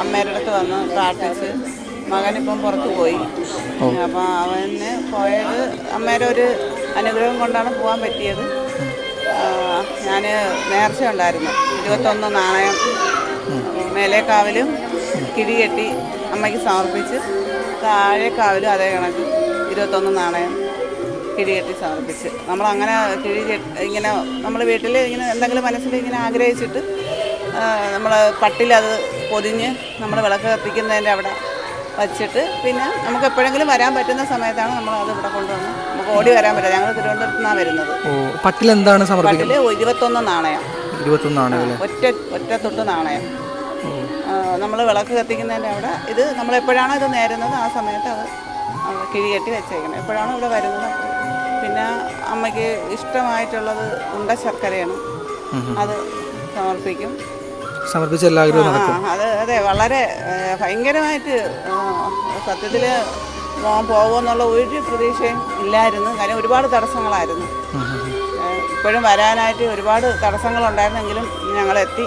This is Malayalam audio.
അമ്മയുടെ അടുത്ത് വന്ന് പ്രാർത്ഥിച്ച് മകനിപ്പം പുറത്തു പോയി. അപ്പം അവന് പോയത് അമ്മയുടെ ഒരു അനുഗ്രഹം കൊണ്ടാണ് പോകാൻ പറ്റിയത്. ഞാൻ നേർച്ച ഉണ്ടായിരുന്നു. ഇരുപത്തൊന്ന് നാണയം മേലേക്കാവിലും കിഴികെട്ടി അമ്മയ്ക്ക് സമർപ്പിച്ച് താഴേക്കാവിലും അതേ കണക്ക് ഇരുപത്തൊന്ന് നാണയം കിഴികെട്ടി സമർപ്പിച്ച്. നമ്മളങ്ങനെ കിഴി ഇങ്ങനെ നമ്മൾ വീട്ടിൽ ഇങ്ങനെ എന്തെങ്കിലും മനസ്സിൽ ഇങ്ങനെ ആഗ്രഹിച്ചിട്ട് നമ്മൾ പട്ടിലത് പൊതിഞ്ഞ് നമ്മൾ വിളക്ക് കത്തിക്കുന്നതിന്റെ അവിടെ വച്ചിട്ട് പിന്നെ നമുക്ക് എപ്പോഴെങ്കിലും വരാൻ പറ്റുന്ന സമയത്താണ് നമ്മൾ അത് ഇവിടെ കൊണ്ടുവന്ന് നമുക്ക് ഓടി വരാൻ പറ്റില്ല. ഞങ്ങൾ തിരുവനന്തപുരത്ത് നിന്നാണ് വരുന്നത് പട്ടിൽ എന്താണ് പട്ടിൽ ഇരുപത്തൊന്ന് നാണയം. ഇരുപത്തൊന്ന് നാണയം ഒറ്റ ഒറ്റ തൊട്ട് നാണയം. നമ്മൾ വിളക്ക് കത്തിക്കുന്നതിന്റെ അവിടെ ഇത് നമ്മൾ എപ്പോഴാണോ ഇത് നേരുന്നത് ആ സമയത്ത് അത് കിഴികെട്ടി വെച്ചേക്കണം എപ്പോഴാണോ ഇവിടെ വരുന്നത്. പിന്നെ അമ്മയ്ക്ക് ഇഷ്ടമായിട്ടുള്ളത് ഉണ്ട ശർക്കരയാണ്. അത് സമർപ്പിക്കും. സമർപ്പിച്ച എല്ലാ ആഗ്രഹവും നടക്കും. അത് അതെ വളരെ ഭയങ്കരമായിട്ട് സത്യത്തിൽ മോൻ പോകുമെന്നുള്ള ഒരു പ്രതീക്ഷയും ഇല്ലായിരുന്നു. കാര്യം ഒരുപാട് തടസ്സങ്ങളായിരുന്നു. ഇപ്പോഴും വരാനായിട്ട് ഒരുപാട് തടസ്സങ്ങളുണ്ടായിരുന്നെങ്കിലും ഞങ്ങളെത്തി.